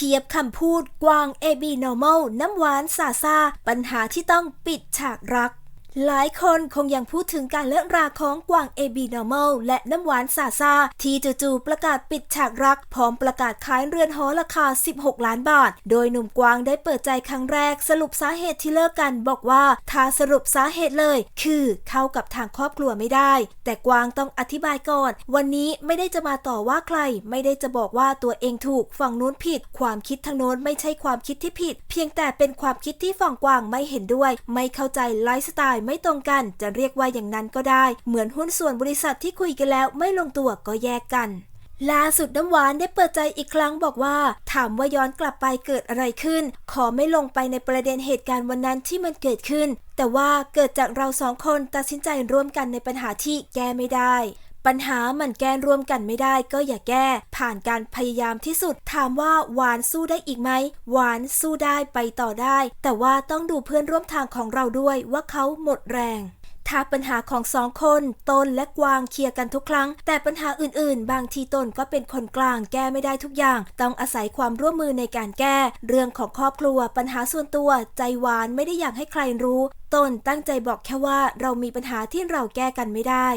ทียบคำพูดกวาง AB Normal น้ำหวานซาซาปัญหาที่ต้องปิดฉากรัก หลายคนคงยังพูดถึงการเลิกราของกวาง AB Normal และน้ำหวานซาซาที่จู่ๆประกาศปิดฉากรัก พร้อมประกาศขายเรือนหอราคา 16 ล้านบาท โดยหนุ่มกวางได้เปิดใจครั้งแรก สรุปสาเหตุที่เลิกกันบอกว่าถ้าสรุปสาเหตุเลย คือเข้ากับทางครอบครัวไม่ได้ แต่กวางต้องอธิบายก่อน วันนี้ไม่ได้จะมาต่อว่าใคร ไม่ได้จะบอกว่าตัวเองถูกฝั่งนู้นผิด ความคิดทางโน้นไม่ใช่ความคิดที่ผิด เพียงแต่เป็นความคิดที่ฝั่งกวางไม่เห็นด้วย ไม่เข้าใจไลฟ์สไตล์ไม่ตรงกัน จะเรียกว่าอย่างนั้นก็ได้ เหมือนหุ้นส่วนบริษัทที่คุยกันแล้วไม่ลงตัวก็แยกกันล่าสุดน้ำหวานได้เปิดใจอีกครั้งบอกว่า ถามว่าย้อนกลับไปเกิดอะไรขึ้น ขอไม่ลงไปในประเด็นเหตุการณ์วันนั้นที่มันเกิดขึ้น แต่ว่าเกิดจากเราสองคนตัดสินใจร่วมกันในปัญหาที่แก้ไม่ได้ ปัญหามันแก้ร่วมกันไม่ได้ก็อย่าแก้ ผ่านการพยายามที่สุด ถามว่าหวานสู้ได้อีกไหมหวานสู้ได้ไปต่อได้ แต่ว่าต้องดูเพื่อนร่วมทางของเราด้วยว่าเขาหมดแรงถ้าปัญหาของสองคนตนและกวางเคลียร์กันทุกครั้ง แต่ปัญหาอื่นๆ บางทีตนก็เป็นคนกลางแก้ไม่ได้ทุกอย่าง ต้องอาศัยความร่วมมือในการแก้ เรื่องของครอบครัวปัญหาส่วนตัว ใจหวานไม่ได้อยากให้ใครรู้ตนตั้งใจบอกแค่ว่าเรามีปัญหาที่เราแก้กันไม่ได้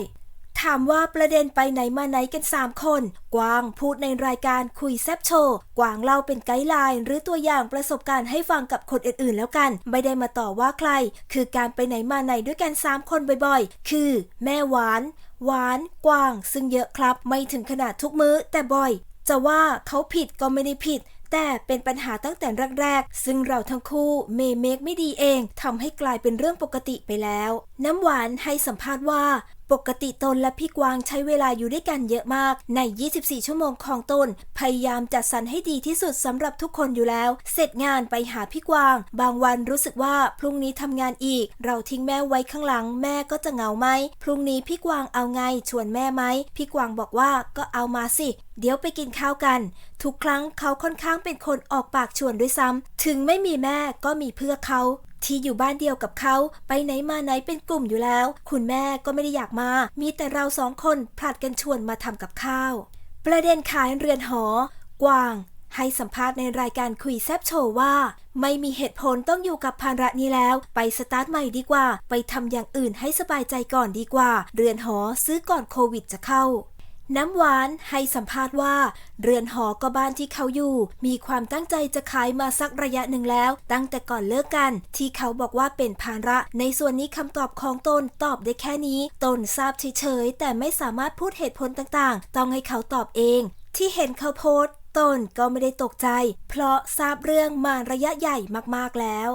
ถามว่าประเด็นไปไหนมาไหนกัน 3 คน กวางพูดในรายการคุยแซบโชว์กวางเล่าเป็นไกด์ไลน์หรือตัวอย่างประสบการณ์ให้ฟังกับคนอื่นๆ แล้วกัน ไม่ได้มาต่อว่าใคร คือการไปไหนมาไหนด้วยกัน 3 คนบ่อยๆ คือ แม่หวาน หวานกวาง ซึ่งเยอะครับ ไม่ถึงขนาดทุกมื้อแต่บ่อย จะว่าเขาผิดก็ไม่ได้ผิดแต่เป็นปัญหาตั้งแต่แรกๆ ซึ่งเราทั้งคู่เมเมกไม่ดีเองทำให้กลายเป็นเรื่องปกติไปแล้ว น้ำหวานให้สัมภาษณ์ว่าปกติตนและพี่กวางใช้เวลาอยู่ด้วยกันเยอะมาก ใน 24 ชั่วโมงของตน พยายามจัดสรรให้ดีที่สุดสำหรับทุกคนอยู่แล้ว เสร็จงานไปหาพี่กวาง บางวันรู้สึกว่าพรุ่งนี้ทำงานอีก เราทิ้งแม่ไว้ข้างหลัง แม่ก็จะเหงาไหม พรุ่งนี้พี่กวางเอาไงชวนแม่ไหม พี่กวางบอกว่าก็เอามาสิ เดี๋ยวไปกินข้าวกัน ทุกครั้งเขาค่อนข้างเป็นคนออกปากชวนด้วยซ้ำถึงไม่มีแม่ก็มีเพื่อเขา ที่อยู่บ้านเดียวกับเขาไปไหนมาไหนเป็นกลุ่มอยู่แล้ว คุณแม่ก็ไม่ได้อยากมา มีแต่เราสองคนผลัดกันชวนมาทำกับข้าว ประเด็นขายเรือนหอ กวาง ให้สัมภาษณ์ในรายการคุยแซบโชว์ว่า ไม่มีเหตุผลต้องอยู่กับภาระนี้แล้ว ไปสตาร์ทใหม่ดีกว่า ไปทำอย่างอื่นให้สบายใจก่อนดีกว่า เรือนหอซื้อก่อนโควิดจะเข้า น้ำหวานให้สัมภาษณ์ว่า เรือนหอก็บ้านที่เขาอยู่ มีความตั้งใจจะขายมาสักระยะหนึ่งแล้ว ตั้งแต่ก่อนเลิกกัน ที่เขาบอกว่าเป็นภาระ ในส่วนนี้คำตอบของตนตอบได้แค่นี้ ตนทราบเฉยๆแต่ไม่สามารถพูดเหตุผลต่างๆ ต้องให้เขาตอบเอง ที่เห็นเขาโพสต์ตนก็ไม่ได้ตกใจ เพราะทราบเรื่องมาระยะใหญ่มากๆแล้ว